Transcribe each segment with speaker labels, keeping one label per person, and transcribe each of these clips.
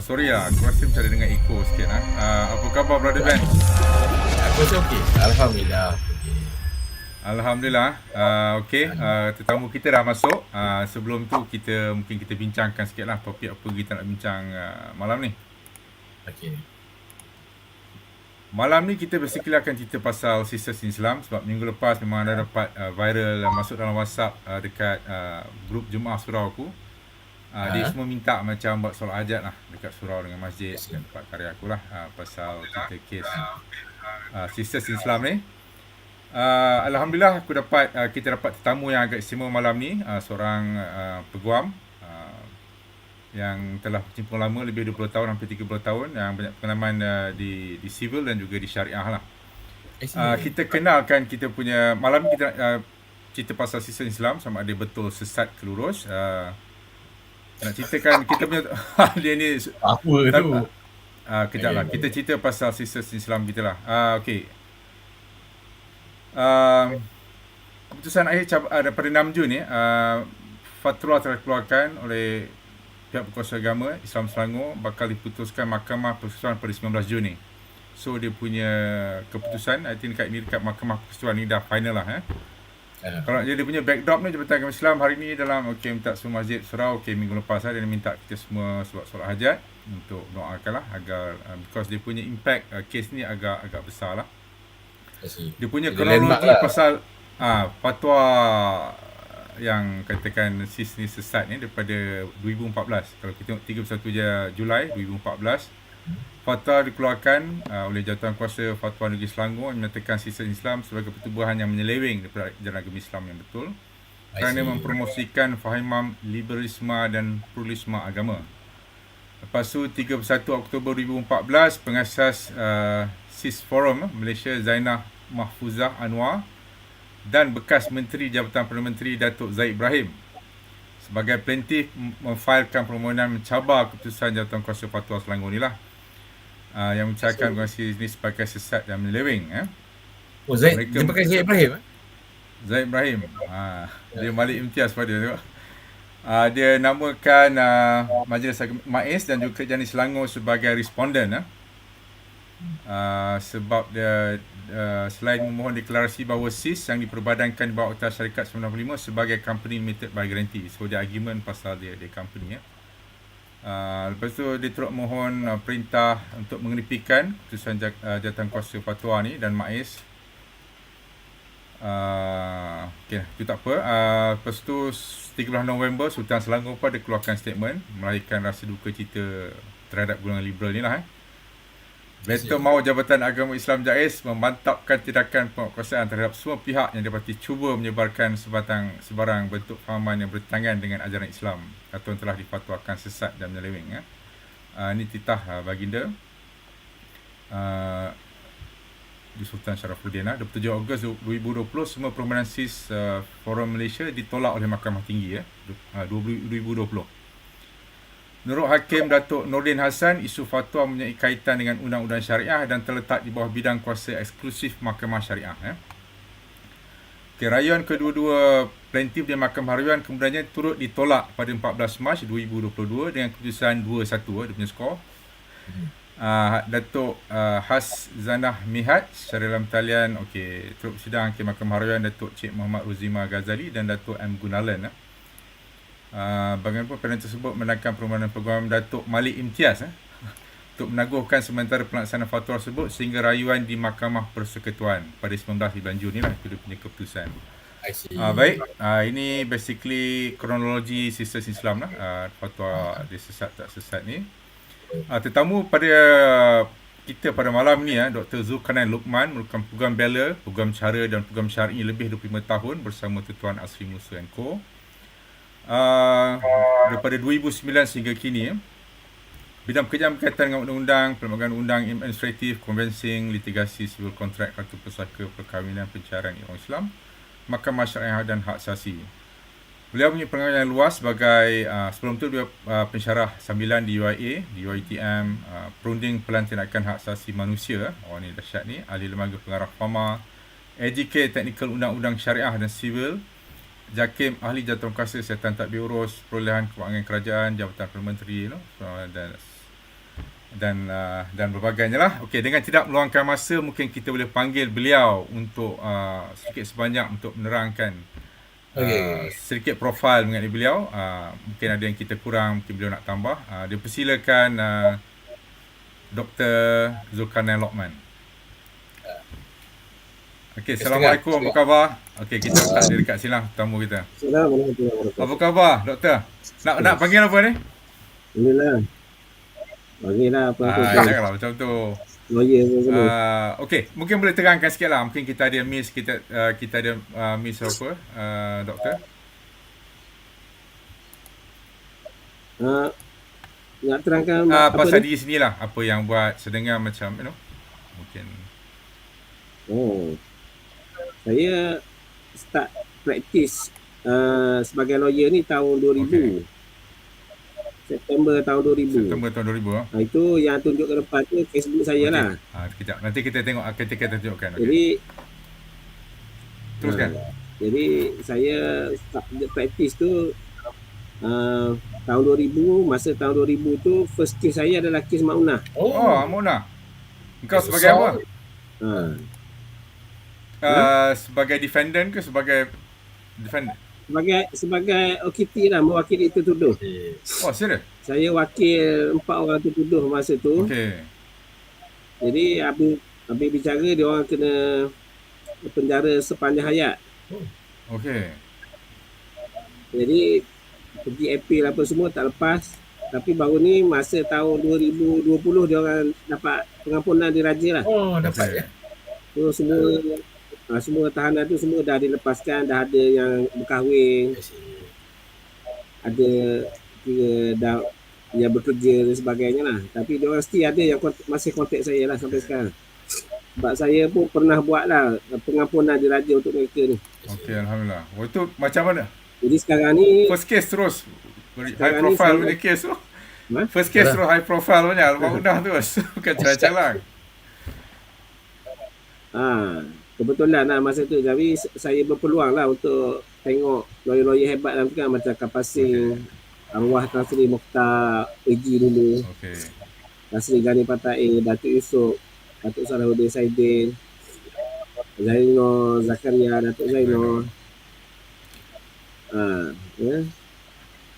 Speaker 1: Oh sorry lah, aku rasa macam ada dengar echo sikit lah. Uh, apa khabar brother Ben?
Speaker 2: Aku rasa okey. Alhamdulillah. Okay.
Speaker 1: Alhamdulillah. Uh, okay, uh, tetamu kita dah masuk. Uh, sebelum tu kita mungkin kita bincangkan sikit lah topik apa kita nak bincang uh, malam ni.
Speaker 2: Okay.
Speaker 1: Malam ni kita basically akan cerita pasal Sisters Islam sebab minggu lepas memang ada dapat uh, viral uh, masuk dalam WhatsApp uh, dekat uh, grup Jemaah Surau aku. Uh, dia semua minta macam buat solat hajat lah dekat surau dengan masjid dan tempat karya aku lah uh, pasal kita kes uh, Sisters Islam ni. Uh, Alhamdulillah aku dapat uh, kita dapat tetamu yang agak istimewa malam ni uh, seorang uh, peguam uh, yang telah bercimpung lama lebih 20 tahun hampir 30 tahun yang banyak pengalaman uh, di di civil dan juga di syariah lah. Uh, kita kenalkan kita punya malam ni kita uh, cerita pasal sistem Islam sama ada betul sesat ke lurus. Uh, nak ceritakan kita punya dia ni
Speaker 2: apa tu?
Speaker 1: Uh, kejap lah. Kita cerita pasal sistem Islam kita lah. Uh, okay. Uh, keputusan akhir cab- uh, daripada 6 Jun ni uh, fatwa telah dikeluarkan oleh pihak berkuasa agama Islam Selangor bakal diputuskan Mahkamah Persekutuan pada 19 Jun ni. So dia punya keputusan I think dekat ni dekat Mahkamah Persekutuan ni dah final lah eh. Uh. Kalau dia, dia punya backdrop ni Jabatan Agama Islam hari ni dalam okey minta semua masjid surau okey minggu lepas lah, dia minta kita semua solat solat hajat untuk doakan lah agar uh, because dia punya impact uh, case ni agak agak besar lah. Dia punya kronologi lah. pasal ah ha, fatwa yang katakan sis ni sesat ni daripada 2014. Kalau kita tengok 31 Julai 2014 fatwa dikeluarkan uh, oleh Jawatan Kuasa Fatwa Negeri Selangor yang menyatakan sistem Islam sebagai pertubuhan yang menyeleweng daripada jalan agama Islam yang betul kerana mempromosikan faham liberalisme dan pluralisme agama. Lepas tu 31 Oktober 2014 pengasas uh, SIS Forum Malaysia Zainah Mahfuzah Anwar dan bekas Menteri Jabatan Perdana Menteri Datuk Zaid Ibrahim sebagai plaintiff memfailkan permohonan mencabar keputusan Jabatan Kuasa Fatwa Selangor ni lah uh, yang mencakarkan kongsi ini sebagai sesat dan meleweng eh.
Speaker 2: Oh Zaid, Mereka, dia pakai Zaid Ibrahim eh?
Speaker 1: Zaid Ibrahim uh, dia Malik Imtiaz pada tu uh, dia namakan uh, Majlis Mais dan juga Kerajaan Selangor sebagai responden eh. Uh, sebab dia uh, selain memohon deklarasi bahawa SIS yang diperbadankan di bawah Akta Syarikat 95 sebagai company limited by guarantee. So dia argument pasal dia dia company ya. Uh, lepas tu dia turut mohon uh, perintah untuk mengenepikan keputusan uh, jawatan kuasa fatwa ni dan MAIS. Uh, okay, itu tak apa. Uh, lepas tu 13 November Sultan Selangor pun ada keluarkan statement melahirkan rasa duka cita terhadap golongan liberal ni lah eh. Betul mahu Jabatan Agama Islam JAIS memantapkan tindakan penguasaan terhadap semua pihak yang dapati cuba menyebarkan sebatang sebarang bentuk fahaman yang bertentangan dengan ajaran Islam atau telah difatwakan sesat dan menyeleweng. Ya. Uh, ini titah uh, baginda uh, di Sultan Syarafuddin. Uh, 27 Ogos 2020 semua permohonan SIS uh, Forum Malaysia ditolak oleh Mahkamah Tinggi. Ya, uh, 2020. Menurut Hakim Datuk Nordin Hassan, isu fatwa mempunyai kaitan dengan undang-undang syariah dan terletak di bawah bidang kuasa eksklusif Mahkamah Syariah. Ya. Okay, rayuan kedua-dua plaintiff di Mahkamah Rayuan kemudiannya turut ditolak pada 14 Mac 2022 dengan keputusan 2-1 eh, dia punya skor. Uh, Datuk uh, Has Zanah Mihat secara dalam talian okey turut sidang ke Mahkamah Rayuan Datuk Cik Muhammad Ruzima Ghazali dan Datuk M Gunalan eh. Uh, bagaimanapun panel tersebut menangkan permohonan peguam Datuk Malik Imtiaz eh, untuk menaguhkan sementara pelaksanaan fatwa tersebut sehingga rayuan di Mahkamah Persekutuan pada 19 bulan Jun ni lah itu punya keputusan. Uh, baik, uh, ini basically kronologi sistem Islam lah uh, fatwa dia sesat tak sesat ni. Uh, tetamu pada kita pada malam ni ya, Dr. Zulkarnain Luqman merupakan peguam bela, peguam cara dan peguam syar'i lebih 25 tahun bersama Tuan Asri Musa Co uh, daripada 2009 sehingga kini bidang pekerjaan berkaitan dengan undang-undang, pelbagai undang administratif, konvensing, litigasi, civil contract, kartu pesaka, perkahwinan, pencarian orang Islam, mahkamah syariah dan hak asasi. Beliau punya pengalaman yang luas sebagai uh, sebelum tu dia uh, pensyarah sambilan di UIA, di UiTM, uh, perunding pelan tindakan hak asasi manusia. Oh ni dahsyat ni, ahli lembaga pengarah FAMA, EJK Technical Undang-Undang Syariah dan Civil, JAKIM Ahli Jawatan Kuasa Kesihatan Tadbir Urus Perolehan Kewangan Kerajaan Jabatan Perdana you know, dan dan uh, dan berbagainya lah. Okey, dengan tidak meluangkan masa mungkin kita boleh panggil beliau untuk uh, sedikit sebanyak untuk menerangkan
Speaker 2: Okey.
Speaker 1: uh, sedikit profil mengenai beliau. Uh, mungkin ada yang kita kurang, mungkin beliau nak tambah. Uh, dipersilakan uh, Dr. Zulkarnain Lokman. Okey, Assalamualaikum. Apa khabar? Okey, kita letak dia dekat sini lah tamu kita.
Speaker 3: Assalamualaikum
Speaker 1: Apa khabar, doktor? Nak nak panggil apa ni?
Speaker 3: Alhamdulillah. Bagilah apa
Speaker 1: Ah,
Speaker 3: tu.
Speaker 1: janganlah macam tu.
Speaker 3: Lawyer.
Speaker 1: Uh, okey, mungkin boleh terangkan sikit lah. Mungkin kita ada miss, kita uh, kita ada uh, miss apa, uh, doktor?
Speaker 3: Uh, nak terangkan
Speaker 1: Uh,
Speaker 3: apa
Speaker 1: pasal
Speaker 3: ni?
Speaker 1: diri sini lah. Apa yang buat sedengar macam, you know, mungkin.
Speaker 3: Oh. Saya start practice uh, sebagai lawyer ni tahun 2000.
Speaker 1: Okey.
Speaker 3: September tahun 2000.
Speaker 1: September tahun 2000 ah.
Speaker 3: Ha, itu yang tunjuk ke depan tu Facebook saya
Speaker 1: Okey.
Speaker 3: lah.
Speaker 1: Ah, kejap. Nanti kita tengok ah, ketika kita tunjukkan. Okey.
Speaker 3: Jadi
Speaker 1: Teruskan.
Speaker 3: ah, jadi saya start practice tu uh, tahun 2000 masa tahun 2000 tu first case saya adalah kes Maunah.
Speaker 1: Oh,
Speaker 2: Oh,
Speaker 1: Mona. Engkau sebagai apa?
Speaker 3: Ha.
Speaker 1: Uh, sebagai defendant ke sebagai defendant?
Speaker 3: Sebagai sebagai OKT lah mewakili tertuduh.
Speaker 2: Okey.
Speaker 1: Oh, serius?
Speaker 3: Saya wakil empat orang tertuduh masa tu.
Speaker 1: Okey.
Speaker 3: Jadi habis habis bicara dia orang kena penjara sepanjang hayat.
Speaker 1: Okey.
Speaker 3: Jadi pergi appeal apa semua tak lepas. Tapi baru ni masa tahun 2020 dia orang dapat pengampunan diraja lah.
Speaker 2: Oh, dapat ya.
Speaker 3: So semua ha, semua tahanan tu semua dah dilepaskan, dah ada yang berkahwin, ada kira dah yang bekerja dan sebagainya lah. Tapi dia orang still ada yang kont- masih kontak saya lah sampai sekarang. Sebab saya pun pernah buat lah pengampunan diraja untuk mereka ni.
Speaker 1: Okey, alhamdulillah. Oh, itu macam mana?
Speaker 3: Jadi sekarang ni
Speaker 1: First case terus high profile punya case tu.
Speaker 3: Ha?
Speaker 1: First case terus high profile punya Udah terus. Bukan calang-calang.
Speaker 3: ha, kebetulan lah masa tu jadi s- saya berpeluang lah untuk tengok lawyer-lawyer hebat dalam kan macam Kapasing, Arwah Tan Sri Mokhtar AG dulu,
Speaker 1: Okey.
Speaker 3: Tan Sri Gani Patae, Datuk Yusof, Datuk Salahuddin Saidin, Zainal Zakaria, Datuk Zainal. Ha, ya.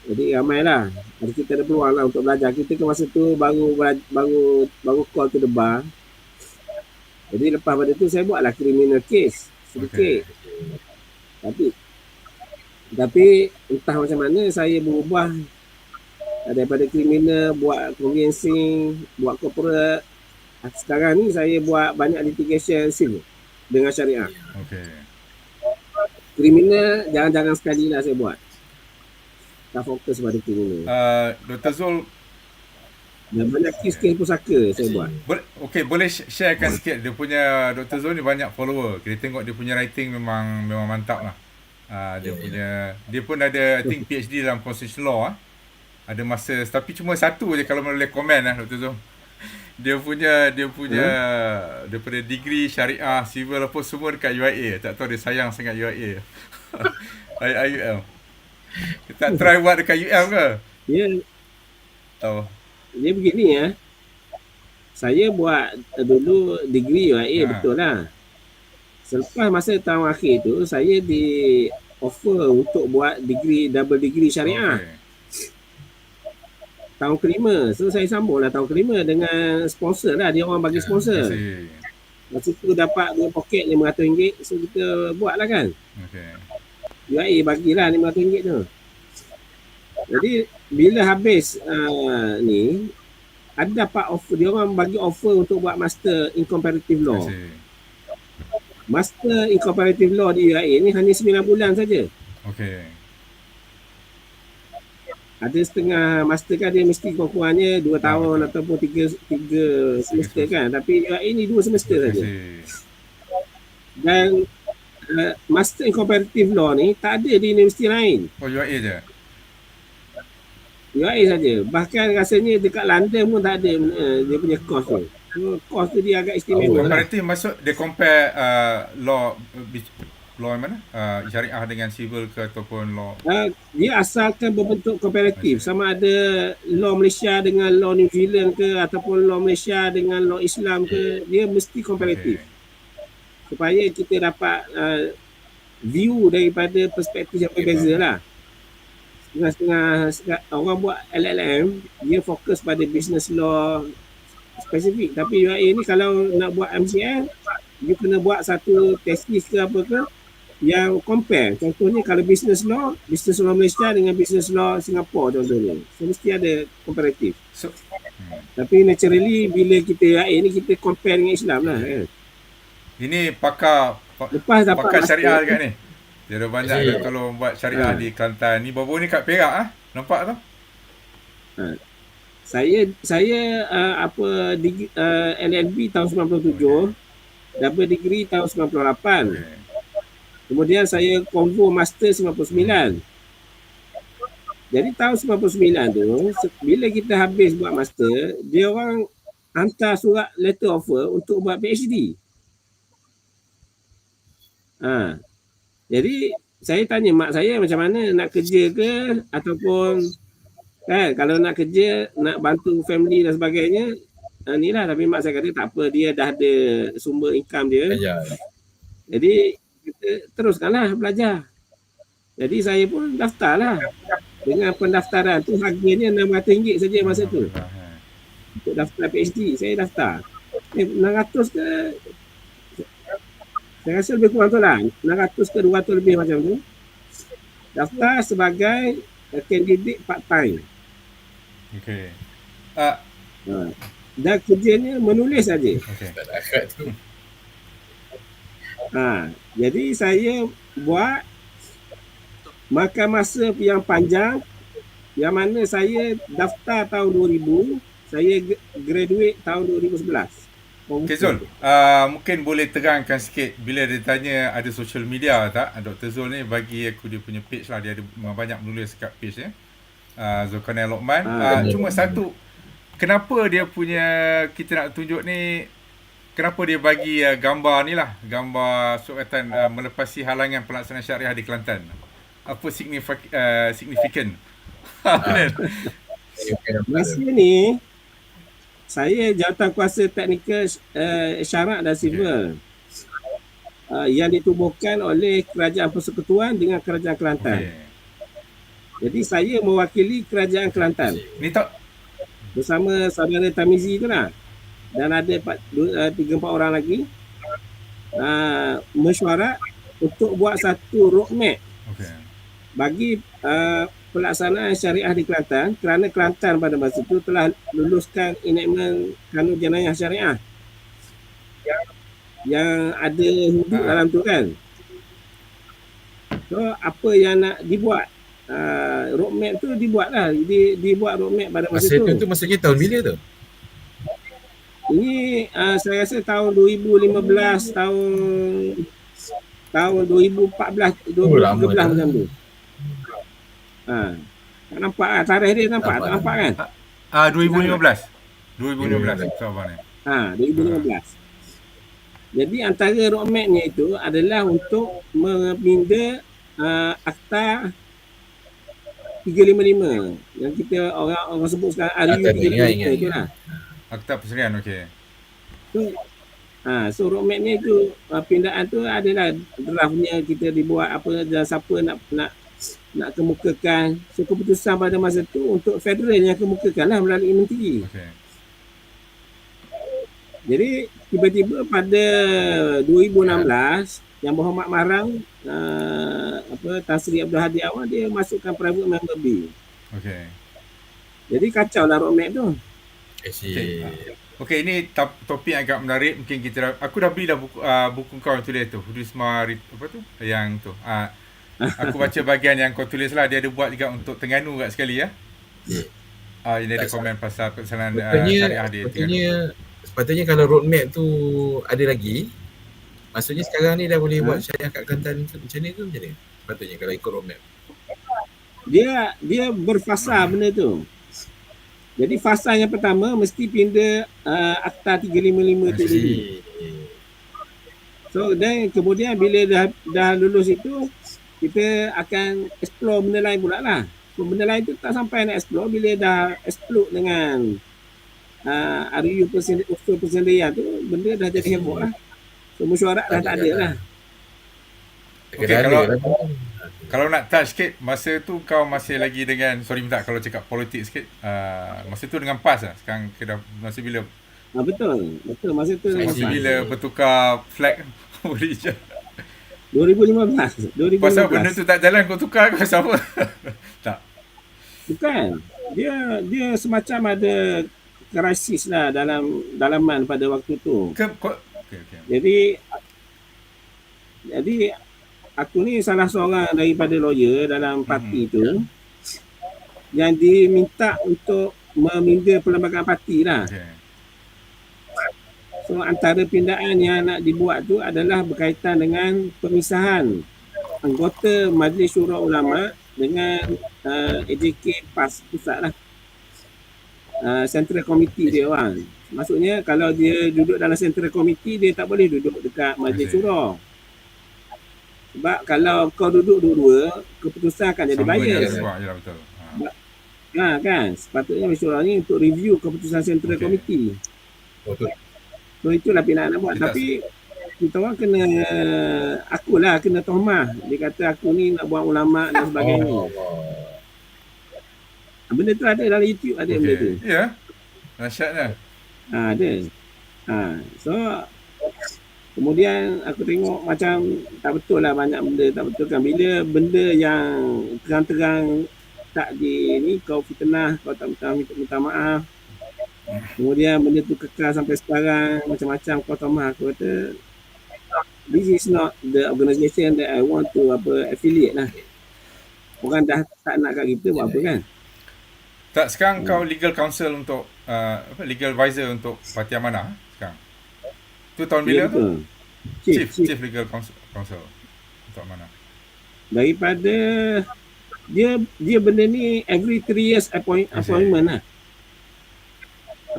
Speaker 3: Jadi ramai lah. Jadi kita ada peluang lah untuk belajar. Kita ke masa tu baru baru baru call to the bar. Jadi lepas pada tu saya buatlah criminal case sedikit. Tapi tapi entah macam mana saya berubah daripada kriminal buat conveyancing, buat corporate. Sekarang ni saya buat banyak litigation civil dengan syariah.
Speaker 1: Okey.
Speaker 3: Kriminal jangan-jangan sekali lah saya buat. Tak fokus pada kriminal.
Speaker 1: Uh, Dr. Zul,
Speaker 3: Dan banyak kes-kes pusaka saya buat.
Speaker 1: boleh, okay, boleh sh- sharekan sikit dia punya Dr. Zul ni banyak follower. Kita tengok dia punya writing memang memang mantap lah. Uh, dia
Speaker 2: Ya, ya.
Speaker 1: punya dia pun ada I think PhD dalam constitution law ah. Ada masa tapi cuma satu je kalau boleh komen lah Dr. Zul. Dia punya dia punya daripada degree syariah civil apa semua dekat UIA. Tak tahu dia sayang sangat UIA. IUM. Dia tak try buat dekat UM ke?
Speaker 3: Dia
Speaker 1: Tahu.
Speaker 3: Dia begini ya. Saya buat uh, dulu degree UIA
Speaker 1: Ha.
Speaker 3: betul lah. Selepas masa tahun akhir tu saya di offer untuk buat degree double degree syariah
Speaker 1: Okey.
Speaker 3: tahun kelima. So saya sambunglah tahun kelima dengan sponsor lah dia orang bagi sponsor.
Speaker 1: Terima kasih.
Speaker 3: Masa tu dapat dua poket RM500 so kita buat lah kan.
Speaker 1: Okey.
Speaker 3: UIA bagilah RM500 tu. Jadi bila habis uh, ni ada dapat offer dia orang bagi offer untuk buat master in comparative law. Master in comparative law di UIA ni hanya 9 bulan saja.
Speaker 1: Okey.
Speaker 3: Ada setengah master kan dia mesti kurang-kurangnya 2 tahun
Speaker 1: betul.
Speaker 3: ataupun 3 3 semester kan. Tapi UIA ni 2 semester saja. Dan uh, master in comparative law ni tak ada di universiti lain.
Speaker 1: Oh, UIA je?
Speaker 3: UIA saja. Bahkan rasanya dekat London pun tak ada uh, dia punya course tu. So, course tu dia agak
Speaker 2: Oh,
Speaker 3: istimewa lah.
Speaker 1: Comparative maksud dia compare uh, law law mana? Uh, syariah dengan civil ke ataupun law?
Speaker 3: Uh, dia asalkan berbentuk komparatif sama ada law Malaysia dengan law New Zealand ke ataupun law Malaysia dengan law Islam ke dia mesti komparatif
Speaker 1: Okay.
Speaker 3: supaya kita dapat uh, view daripada perspektif yang berbeza lah setengah-setengah orang buat LLM dia fokus pada business law spesifik tapi UAE ni kalau nak buat MCL dia kena buat satu tesis ke apa ke yang compare. Contohnya kalau business law business law Malaysia dengan business law Singapura contohnya. So mesti ada komparatif
Speaker 1: So,
Speaker 3: tapi naturally bila kita UAE ni kita compare dengan Islam lah kan?
Speaker 1: ini pakar pa-
Speaker 3: lepas dapat
Speaker 1: pakar syariah dekat ni. Dia ada banyak dia tolong buat syariah
Speaker 3: Ha.
Speaker 1: di Kelantan. Ni baru ni kat Perak ah. Nampak tu?
Speaker 3: saya saya uh, apa dig, uh, LLB tahun 97 double degree tahun 98
Speaker 1: Okay.
Speaker 3: Kemudian saya convo master 99. Jadi tahun 99 tu, bila kita habis buat master, dia orang hantar surat letter offer untuk buat PhD. Ha. Jadi saya tanya mak saya macam mana nak kerja ke ataupun kan kalau nak kerja nak bantu family dan sebagainya uh, ni lah tapi mak saya kata tak apa dia dah ada sumber income dia
Speaker 2: Ajar.
Speaker 3: jadi kita teruskanlah belajar. Jadi saya pun daftarlah. Dengan pendaftaran tu harganya RM600 saja masa tu.
Speaker 1: Ha.
Speaker 3: Untuk daftar PhD, saya daftar. Eh, 600 ke saya rasa lebih kurang tu lah. 600 ke 200 lebih macam tu. Daftar sebagai uh, candidate part time.
Speaker 1: Okay. Uh,
Speaker 3: Ha. Dan kerjanya menulis saja.
Speaker 1: okay.
Speaker 3: Ha, jadi saya buat makan masa yang panjang yang mana saya daftar tahun 2000, saya graduate tahun 2011.
Speaker 1: Okay Zul, uh, mungkin boleh terangkan sikit bila dia tanya ada social media tak? Dr. Zul ni bagi aku dia punya page lah. Dia ada banyak menulis kat page dia. Uh, Zulkarnain Lokman. Uh,
Speaker 3: Ah,
Speaker 1: cuma satu, kenapa dia punya, kita nak tunjuk ni, kenapa dia bagi uh, gambar ni lah. Gambar sukatan uh, melepasi halangan pelaksanaan syariah di Kelantan. Apa signifik, uh, signifikan? Kan?
Speaker 3: Masa ni saya jawatan kuasa teknikal uh, syarat dan sivil uh, yang ditubuhkan oleh Kerajaan Persekutuan dengan Kerajaan Kelantan.
Speaker 1: okay.
Speaker 3: Jadi saya mewakili Kerajaan Kelantan.
Speaker 1: Ni tak,
Speaker 3: bersama saudara Tamizi tu lah dan ada empat, dua, uh, tiga empat orang lagi uh, mesyuarat untuk buat satu roadmap
Speaker 1: okay.
Speaker 3: bagi uh, pelaksanaan syariah di Kelantan kerana Kelantan pada masa itu telah luluskan enactment kanun jenayah syariah yang ada hudud
Speaker 1: Ah.
Speaker 3: dalam tu kan so apa yang nak dibuat uh, roadmap tu dibuat lah di, dibuat roadmap pada masa,
Speaker 2: Masa tu tu maksudnya tahun bila tu?
Speaker 3: Ini uh, saya rasa tahun 2015 tahun tahun 2014 2013
Speaker 2: Oh,
Speaker 3: macam tu. Ha. Tak nampak ah tarikh dia nampak tak nampak kan?
Speaker 1: Ah 2015. 2015 Sabar ni.
Speaker 3: Ha 2015. Jadi antara roadmapnya itu adalah untuk meminda uh, akta 355 yang kita orang orang sebut sekarang RU
Speaker 2: Akta ni,
Speaker 3: 355
Speaker 2: ingat, ingat,
Speaker 3: tu lah.
Speaker 1: Akta perserian okey.
Speaker 3: So, ha, so roadmap ni tu uh, pindaan tu adalah draftnya kita dibuat apa dan siapa nak nak nak kemukakan. So keputusan pada masa tu untuk federal yang kemukakan lah melalui menteri.
Speaker 1: Okey.
Speaker 3: Jadi tiba-tiba pada 2016 yang Muhammad Marang uh, apa Tan Sri Abdul Hadi Awang dia masukkan private member bill.
Speaker 1: Okey.
Speaker 3: Jadi kacau lah roadmap tu.
Speaker 2: See.
Speaker 1: Okay. Okey, ini top, topik agak menarik. Mungkin kita dah, aku dah beli dah buku, uh, buku kau yang tulis tu. Hudisma, Rit- apa tu? Yang tu. Uh, aku baca bahagian yang kau tulis lah. Dia ada buat juga untuk Tengganu kat sekali ya.
Speaker 2: Ya.
Speaker 1: Uh, ini ada
Speaker 2: Tak
Speaker 1: komen pasal pelaksanaan uh,
Speaker 2: Sepatutnya,
Speaker 1: syariah di Tengganu.
Speaker 2: sepatutnya, sepatutnya kalau roadmap tu ada lagi, maksudnya sekarang ni dah boleh
Speaker 3: Ha?
Speaker 2: buat syariah kat Kelantan tu macam ni ke macam ni? Sepatutnya kalau ikut roadmap.
Speaker 3: Dia dia berfasa benda tu. Jadi fasa yang pertama mesti pindah uh, akta 355 tu dulu. So dan kemudian bila dah dah lulus itu kita akan explore benda lain pula lah. So benda lain tu tak sampai nak explore bila dah explore dengan uh, RU persen, usul persendirian tu benda dah jadi heboh lah. So mesyuarat dah tak ada lah.
Speaker 1: Okey,
Speaker 2: Kedai
Speaker 1: kalau-. Kalau nak touch sikit, masa tu kau masih lagi dengan, sorry minta kalau cakap politik sikit, uh, masa tu dengan PAS lah. Sekarang kena, masa bila,
Speaker 3: Ha, betul. Betul masa tu
Speaker 1: masa
Speaker 3: dengan
Speaker 1: bila bertukar flag religion.
Speaker 3: 2015. 2015.
Speaker 1: Pasal benda tu tak jalan kau tukar kau siapa? tak.
Speaker 3: Bukan. Dia dia semacam ada krisis lah dalam dalaman pada waktu tu.
Speaker 1: Ke, kau, okay, okay.
Speaker 3: Jadi jadi aku ni salah seorang daripada lawyer dalam parti tu yang diminta untuk meminda perlembagaan parti lah.
Speaker 1: okay.
Speaker 3: So antara pindaan yang nak dibuat tu adalah berkaitan dengan pemisahan anggota Majlis Syura Ulama dengan uh, AJK PAS pusat lah. Uh, Central Committee dia orang. Maksudnya kalau dia duduk dalam Central Committee dia tak boleh duduk dekat Majlis. Syura. Sebab kalau kau duduk dua-dua, keputusan akan jadi bias.
Speaker 1: yalah betul. Ha.
Speaker 3: Ha, kan? Sepatutnya Majlis Syura ni untuk review keputusan Central
Speaker 1: Okey.
Speaker 3: Committee.
Speaker 2: Betul.
Speaker 3: So itulah pilihan nak buat.
Speaker 1: Kita-
Speaker 3: Tapi kita orang kena akulah kena tohmah. Dia kata aku ni nak buat ulama dan sebagainya.
Speaker 2: Oh,
Speaker 3: Benda tu ada dalam YouTube ada benda tu.
Speaker 1: Okay. Ya. Dahsyatnya.
Speaker 3: Ha, ada. Ha, so kemudian aku tengok macam tak betul lah banyak benda tak betul kan. Bila benda yang terang-terang tak di ni kau fitnah, kau tak minta, minta, minta maaf. Kemudian benda tu kekal sampai sekarang macam-macam kau tohmah aku kata this is not the organisation that I want to apa affiliate lah. Orang dah tak nak kat kita buat apa kan?
Speaker 1: Tak, sekarang kau legal counsel untuk, uh, apa, legal advisor untuk Parti Amanah sekarang? Tu tahun bila
Speaker 3: Ya,
Speaker 1: tu? Chief,
Speaker 3: Chief, chief.
Speaker 1: Chief Legal Counsel, counsel untuk Amanah.
Speaker 3: daripada dia dia benda ni every three years appoint, appointment lah.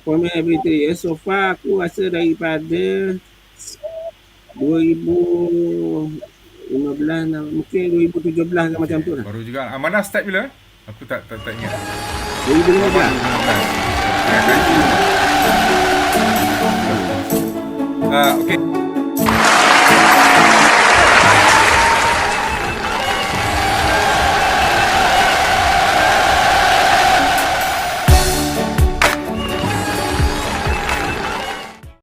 Speaker 3: Appointment every three years. So far aku rasa daripada 2015 lah, mungkin 2017 ke macam tu lah.
Speaker 1: Baru juga. Amanah start bila? Aku tak tak, tak ingat.
Speaker 3: 2015.
Speaker 1: Ah, okay.